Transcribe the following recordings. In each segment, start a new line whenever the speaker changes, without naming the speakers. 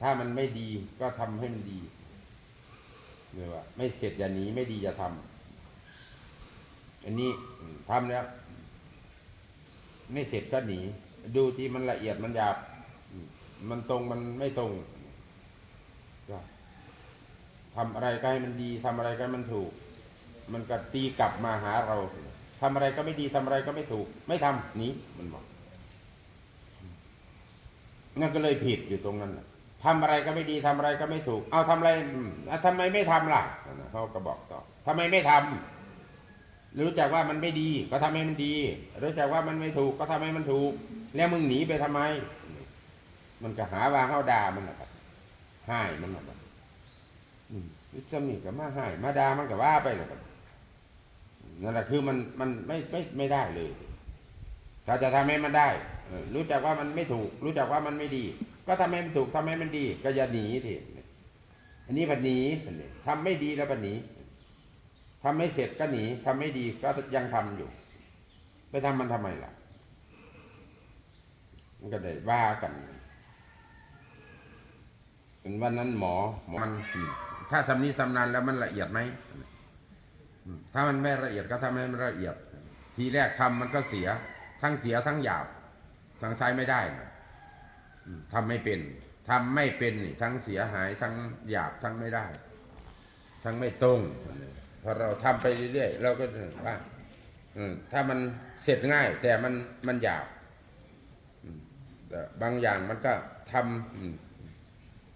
ถ้ามันไม่ดีก็ทำให้มันดีเรียกว่า ไม่เสร็จอย่าหนีไม่ดีอย่าทำอันนี้อืมทำแล้ว ไม่เสร็จก็หนี ดูที่มันละเอียดมันหยาบ มันตรงมันไม่ตรงก็ทำอะไรก็ให้มันดีทำอะไรก็ให้มันถูก มันก็ตีกลับมาหาเราทำอะไรก็ไม่ดีทำอะไรก็ไม่ถูก ไม่ทำหนีมันบอกนั่นก็เลยผิดอยู่ตรงนั้นน่ะ ทำอะไรก็ไม่ดีทำอะไรก็ไม่ถูก เอาทำอะไรอืมอะทำไมไม่ทำล่ะเขาก็บอกต่อทำไมไม่ทำรู้จักว่ามันไม่ดี ก็ทำให้มันดี รู้จักว่ามันไม่ถูก ก็ทำให้มันถูก แล้วมึงหนีไปทำไม มันก็หาว่าเข้าด่ามันนะครับให้มันนะครับอืมวิจนี่ก็มาให้มาด่ามันก็ว่าไปเลยครับนั่นแหละคือมันมันไม่ไม่ไม่ได้เลย ถ้าจะทำให้มันได้รู้จักว่ามันไม่ถูก รู้จักว่ามันไม่ดี ก็ทำให้มันถูกทำให้มันดี ก็อย่าหนีทีอันนี้บันหนีอันนี้ทำไม่ดีแล้วบันหนีทำไม่เสร็จก็หนีทำไม่ดีก็ยังทำอยู่ ไปทำมันทำไมล่ะ มันก็ได้ว่ากันเป็นวันนั้นหมอหมอมันถ้าทำนี้ทำนานแล้วมันละเอียดไหมถ้ามันไม่ละเอียดก็ทำให้มันละเอียด ทีแรกทำมันก็เสีย ทั้งเสียทั้งหยาบทั้งใช้ไม่ได้นะ ทำไม่เป็นทำไม่เป็นนี่ทั้งเสียหายทั้งหยาบทั้งไม่ได้ ทั้งไม่ตรงพอเราทำไปเรื่อยๆเราก็จะว่าถ้ามันเสร็จง่าย แต่มันมันหยาบแต่บางอย่างมันก็ทำอืม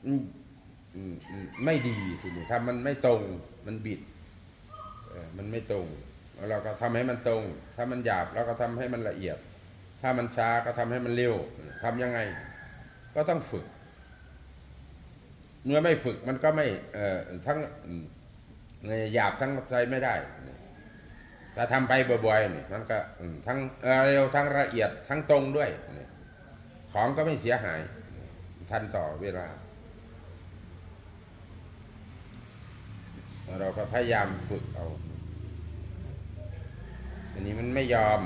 อืมอืมอืมไม่ดีสิทำมันไม่ตรงมันบิดมันไม่ตรงเราก็ทำให้มันตรง ถ้ามันหยาบเราก็ทำให้มันละเอียด ถ้ามันช้าก็ทำให้มันเร็วทำยังไง ก็ต้องฝึก เมื่อไม่ฝึกมันก็ไม่ทั้งหยาบทั้งใจไม่ได้ ถ้าทำไปบ่อยๆมันก็ทั้งเร็วทั้งละเอียดทั้งตรงด้วย ของก็ไม่เสียหาย ทันต่อเวลา เราก็พยายามฝึกเอาอันนี้มันไม่ยอม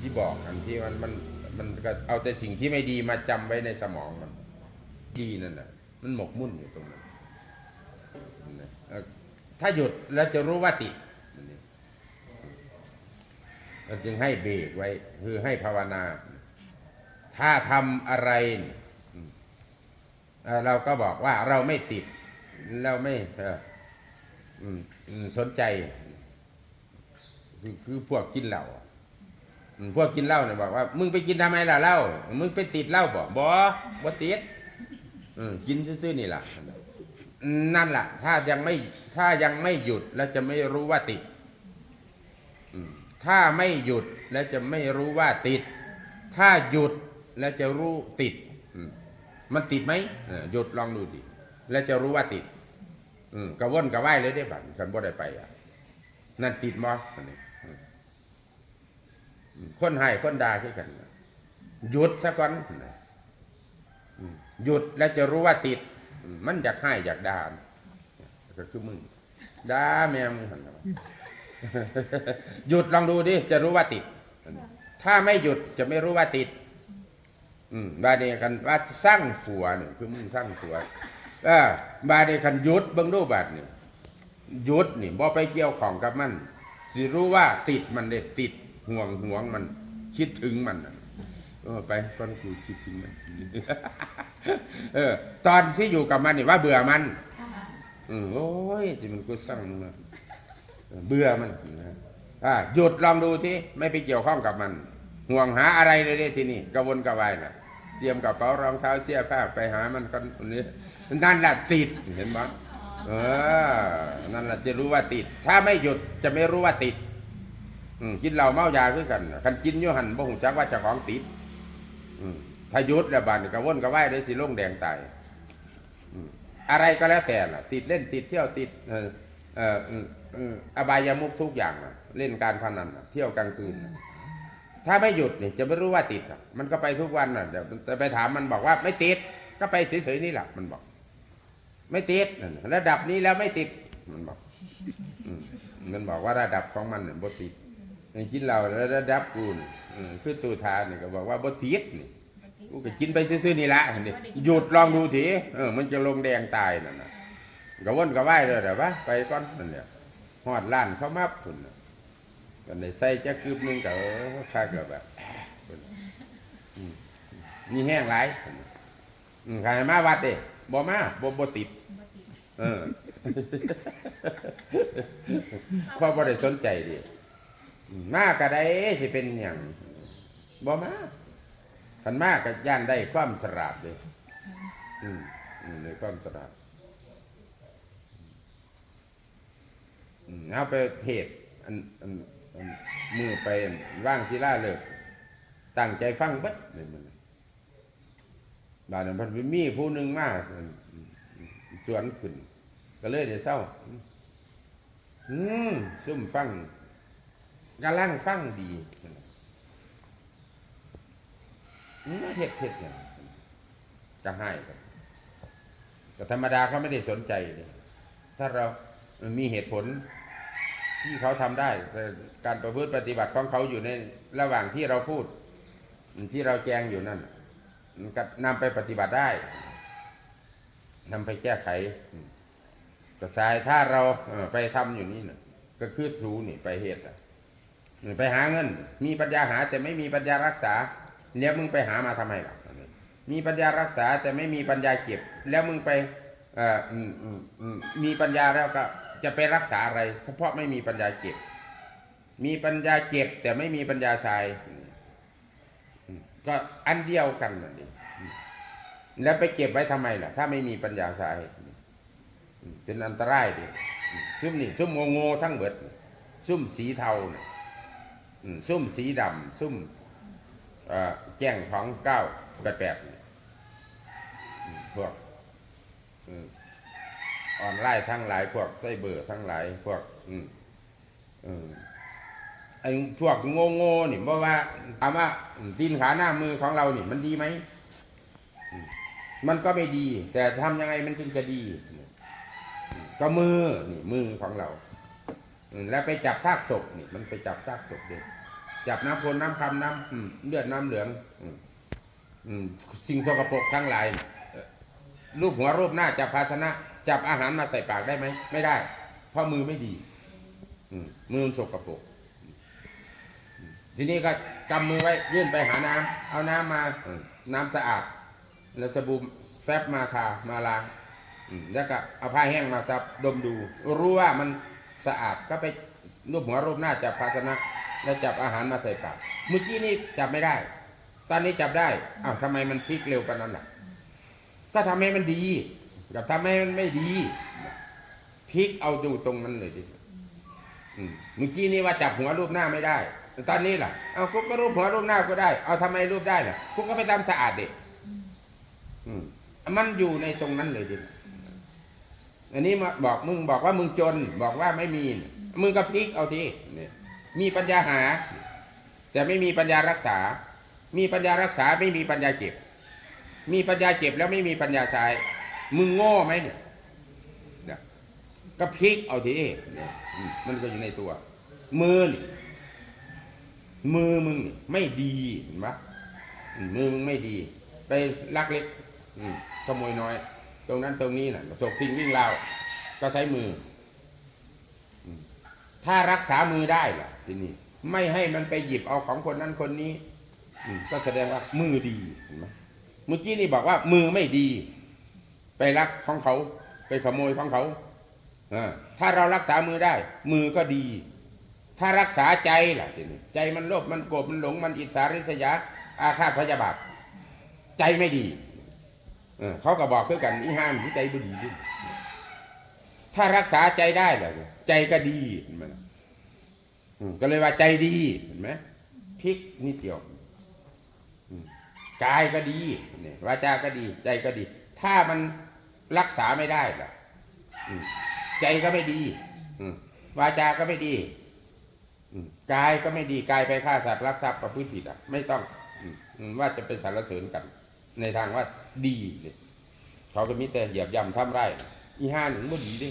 ที่บอกอันที่มันมัน มันก็เอาแต่สิ่งที่ไม่ดีมาจำไว้ในสมองมันดีนั่นน่ะมันหมกมุ่นอยู่ตรงนั้นถ้าหยุดแล้วจะรู้ว่าติมันจึงให้เบรกไว้ คือให้ภาวนา ถ้าทำอะไรเราก็บอกว่าเราไม่ติด เราไม่สนใจ คือพวกกินเหล้า พวกกินเหล้าเนี่ยบอกว่า มึงไปกินทำไมล่ะเหล้ามึงไปติดเหล้าบ่บ่บ่ติดกินซื่อๆนี่แหละนั่นแหละถ้ายังไม่ถ้ายังไม่หยุดแล้วจะไม่รู้ว่าติดถ้าไม่หยุดแล้วจะไม่รู้ว่าติด ถ้าหยุดแล้วจะรู้ติดมันติดไหมหยุดลองดูดิแล้วจะรู้ว่าติดกระวนกระว่ายเลยได้บัดฉันบ่ได้ไปอะนั่นติดมออันนี้ คนให้คนด่าคือกัน หยุดซะก่อนหยุดแล้วจะรู้ว่าติด มันอยากให้อยากด่าก็คือมึงด่าแม่มึงหันน่ะหยุดลองดูดิจะรู้ว่าติด ถ้าไม่หยุดจะไม่รู้ว่าติด อืมบาดนี้กันว่าสร้างผัวเนี่ยคือมึงสร้างผัวเออบาดนี้กันหยุดเบิ่งดูบาดนี่หยุดนี่บ่ไปเกี่ยวของกับมันสิรู้ว่าติดมันเด็ดติด ห่วงห่วงมัน คิดถึงมันน่ะเออไปตอนกูคิดถึงมันเออ ตอนที่อยู่กับมันนี่ว่าเบื่อมันอืมโอ้ยที่มันกูสั่งมึงนะเออเบื่อมันนะอ่าหยุดลองดูที่ไม่ไปเกี่ยวข้องกับมัน ห่วงหาอะไรเลยเด้ทีนี่กระวนกระวายน่ะเตรียมกระเป๋ารองเท้าเสื้อผ้าไปหามันกันนี้นั่นแหละติดเห็นไหมเออนั่นแหละจะรู้ว่าติด ถ้าไม่หยุดจะไม่รู้ว่าติดอืม กินเหล้าเมายาคือกันคันกินอยู่หันบ่หูจักว่าเจะของติดถ้ายุดแล้วบาดนกระวนกระว่ายเลยสิลงแดงตายอะไรก็แล้วแต่ล่ะ ติดเล่นติดเที่ยวติดเออเอออบายามุกทุกอย่างนะเล่นการพนันนะเที่ยวกลางคืนนะถ้าไม่หยุดเนี่ยจะไม่รู้ว่าติดอะมันก็ไปทุกวันน่ะเดี๋ยวแต่ไปถามมันบอกว่าไม่ติด ก็ไปเฉยๆนี่แหละมันบอก ไม่ติดระดับนี้แล้วไม่ติด มันบอกมันบอกว่าระดับของมันเนี่ยบ่ติด กินเหล้าแล้วระดับกูนี่อืมคือตูทานนี่ก็บอกว่าบ่ติดนี่
ปฏิ
กูก็กินไปซื่อๆนี่ละหั่นดิหยุดลองดูทีเออ มันจะลงแดงตายนั่นน่ะก็วนก็ไหวเลยเดี๋ยววะไปก่อนนั่นเนี่ยฮอดร้านเขามาพุ่นน่ะก็ได้ใส่จักคืบหนึงก็เออค่าก็แบบพุ่นน่ะอืมนี่แห้งหลายอืมใครมาวัดเด้บ่มาบ่บ่ติดเออเพราะบ่ได้สนใจดิอื มากก็ได้สิเป็นหยังบ่มาคันมากก็ย่านได้ความสราบเลยอืมในความสราบเอาไปเทศอันอันมือไปว่างที่ล่าเลิกตั้งใจฟังบัดเลยมันบาดนั้นพันไปมีผู้หนึ่งมาสวนขึ้น ก็เลยเดี๋ยวเศร้า อืมซุ่มฟัง กำลังฟังดีเห็ดเห็ดเนี่ยจะให้กันแต่ธรรมดาเขาไม่ได้สนใจเลยถ้าเรามีเหตุผลที่เขาทำได้แต่การประพฤติปฏิบัติของเขาอยู่ในระหว่างที่เราพูด ที่เราแจงอยู่นั่นนก็นำไปปฏิบัติได้นำไปแก้ไขก็สายถ้าเราไปทำอยู่นี่นะก็คือสูนี่ไปเหตุอะ ไปหาเงิน มีปัญญาหาแต่ไม่มีปัญญารักษา แล้วมึงไปหามาทำไมล่ะมีปัญญารักษาแต่ไม่มีปัญญาเก็บ แล้วมึงไปมีปัญญาแล้วก็จะไปรักษาอะไรเพราะไม่มีปัญญาเก็บ มีปัญญาเก็บแต่ไม่มีปัญญาใช้ก็อันเดียวกันนั่นเองแล้วไปเก็บไว้ทำไมล่ะ ถ้าไม่มีปัญญาใช้เป็นอันตรายดิซุ่มนี่ซุ่มโงโง่ทั้งเบิดซุ่มสีเทาน่ะอืม ซุ่มสีดำซุ่มแจ้งของเก้าแปดแปดนี่อืมพวกออนไลน์ทั้งหลาย พวกไซเบอร์ทั้งหลาย พวกไอ้พวกโง่โง่นี่เพราะว่าถามว่าตีนขาหน้ามือของเรานี่มันดีไหม มันก็ไม่ดี แต่ทำยังไงมันจึงจะดี ก็มือนี่มือของเรา แล้วไปจับซากศพนี่มันไปจับซากศพเด็กจับน้ำพลน้ำคำน้ำเลือดน้ำเหลืองสิ่งสกปรกทั้งหลายรูปหัวรูปหน้าจับภาชนะ จับอาหารมาใส่ปากได้ไหมไม่ได้ เพราะมือไม่ดีมือมันสกปรกทีนี้ก็กำมือไว้ยื่นไปหาน้ำเอาน้ำมาน้ำสะอาด แล้วสบู่แฟบมาทามาล้างแล้วก็เอาผ้าแห้งมาซับดมดู รู้ว่ามัน สะอาดก็ไปรูปหัวรูปหน้าจับภาชนะ แล้วจับอาหารมาใส่ปากเมื่อกี้นี้จับไม่ได้ ตอนนี้จับได้อ้าวทำไมมันพลิกเร็วปานนั้นล่ะ ก็ทำให้มันดี กับทำให้มันไม่ดีพลิกเอาดูตรงนั้นเลยดิอืมเมื่อกี้นี้ว่าจับหัวรูปหน้าไม่ได้แต่ตอนนี้ล่ะ เอากุ๊กก็รูปหัวรูปหน้าก็ได้ เอาทำไมรูปได้ล่ะกุ๊กก็ไปทำสะอาดเด็กอืมมันอยู่ในตรงนั้นเลยดิ อันนี้มาบอกมึงบอกว่ามึงจน บอกว่าไม่มี มึงก็พลิกเอาทีเนี่ยมีปัญญาหา แต่ไม่มีปัญญารักษา มีปัญญารักษาไม่มีปัญญาเก็บ มีปัญญาเก็บแล้วไม่มีปัญญาใช้มึงโง่ไหมเนี่ยก็พลิกเอาทีเนี่ยมันก็อยู่ในตัว มือนี่มือมึงไม่ดีเห็นปะมมือมึงไม่ดี ไปลักเล็กขโมยน้อย ตรงนั้นตรงนี้น่ะสกสิ่งวิ่งราวก็ใช้มือ ถ้ารักษามือได้ล่ะทีนี้ไม่ให้มันไปหยิบเอาของคนนั้นคนนี้ก็แสดงว่ามือดีเห็นไหมเมื่อกี้นี่บอกว่ามือไม่ดี ไปรักของเขา ไปขโมยของเขาอ่าถ้าเรารักษามือได้ มือก็ดี ถ้ารักษาใจล่ะทีนี้ใจมันโลภมันโกรธมันหลงมันอิจฉาริษยาอาฆาตพยาบาทใจไม่ดี เขาก็บอกเพื่อกันอีห้ามที่ใจบุดีด้วยถ้ารักษาใจได้แหละใจก็ดีเห็นไหมก็เลยว่าใจดีเห็นไหมพลิกนิดเดียวกายก็ดีเนี่ยวาจาก็ดี ใจก็ดี ถ้ามันรักษาไม่ได้ล่ะใจก็ไม่ดีวาจาก็ไม่ดีกายก็ไม่ดีกายไปฆ่าสัตว์รักทรัพย์ประพฤติผิดอะ ไม่ต้องว่าจะเป็นสารเสริญกัน ในทางว่าดีเลยเขาก็มีแต่เหยียบย่ำทำไรอีห้าหนึ่งบ่ดีดิ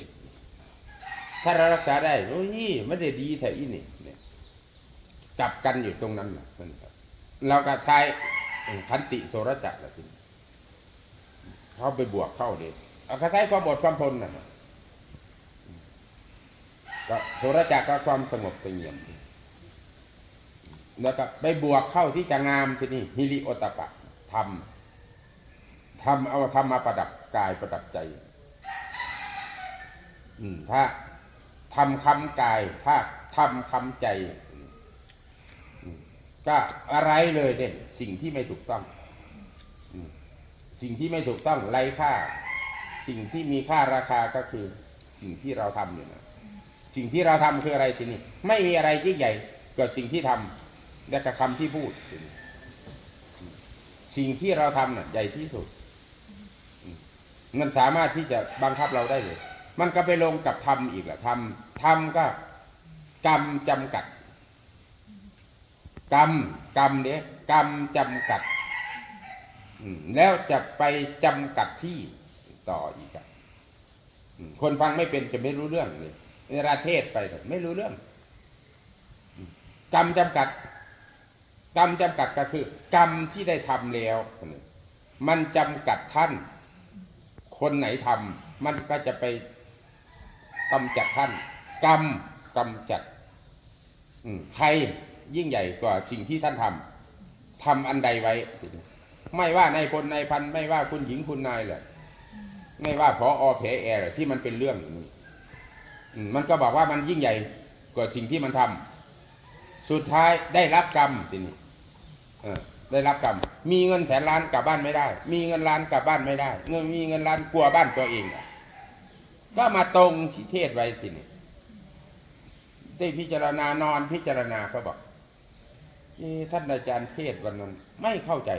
ถ้าเรารักษาได้โอ้ยไม่ได้ดีแท้อีนี่เนี่ยจับกันอยู่ตรงนั้นนะเราก็ใช้ขันติโสรจักรละทีนเข้าไปบวกเข้าเด็เอาคาใช้ความอดความทนนะก็โสรจักรก็ความสงบเสงี่ยมแล้วก็ไปบวกเข้าที่จะงามที่นี่ฮิริโอตปะทำ ทำเอาทำมาประดับกายประดับใจ อืมถ้าทำคำกาย ถ้าทำคำใจก็อะไรเลยเด่นสิ่งที่ไม่ถูกต้อง สิ่งที่ไม่ถูกต้องไร้ค่า สิ่งที่มีค่าราคาก็คือ สิ่งที่เราทำอยู่นะสิ่งที่เราทำคืออะไรทีนี้ไม่มีอะไรยิ่งใหญ่กว่าสิ่งที่ทำและกับคำที่พูด สิ่งที่เราทำน่ะใหญ่ที่สุด มันสามารถที่จะบังคับเราได้เลย มันก็ไปลงกับธรรมอีกแหละธรรมธรรมก็กรรมจำกัด กรรมกรรมเนี่ยกรรมจำกัดแล้วจะไปจำกัดที่ต่ออีกอะอืมคนฟังไม่เป็นจะไม่รู้เรื่องเลยเวลาเทศไปแบบไม่รู้เรื่อง กรรมจำกัด กรรมจำกัดก็คือ กรรมที่ได้ทำแล้ว มันจำกัดท่าน คนไหนทำมันก็จะไปกำจัดท่านกรรมกำจัดอืใครยิ่งใหญ่กว่าสิ่งที่ท่านทำทำอันใดไว้ ไม่ว่าในายพลนพันไม่ว่าคุณหญิงคุณนายเลยไม่ว่าพออแผลแอร์ที่มันเป็นเรื่องอย่างนี้มันก็บอกว่ามันยิ่งใหญ่กว่าสิ่งที่มันทำสุดท้ายได้รับกรรมทีนี้ ได้รับกรรม มีเงินแสนล้านกลับบ้านไม่ได้ มีเงินล้านกลับบ้านไม่ได้ เงินมีเงินล้านกลัวบ้านตัวเอง ก็มาตรงที่เทศไว้สินี่ได้พิจารณานอนพิจารณาเขาบอกท่านอาจารย์เทศวันนั้นไม่เข้าใจ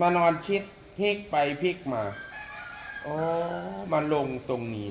มานอนคิดพลิกไปพลิกมา โอ้มันลงตรงนี้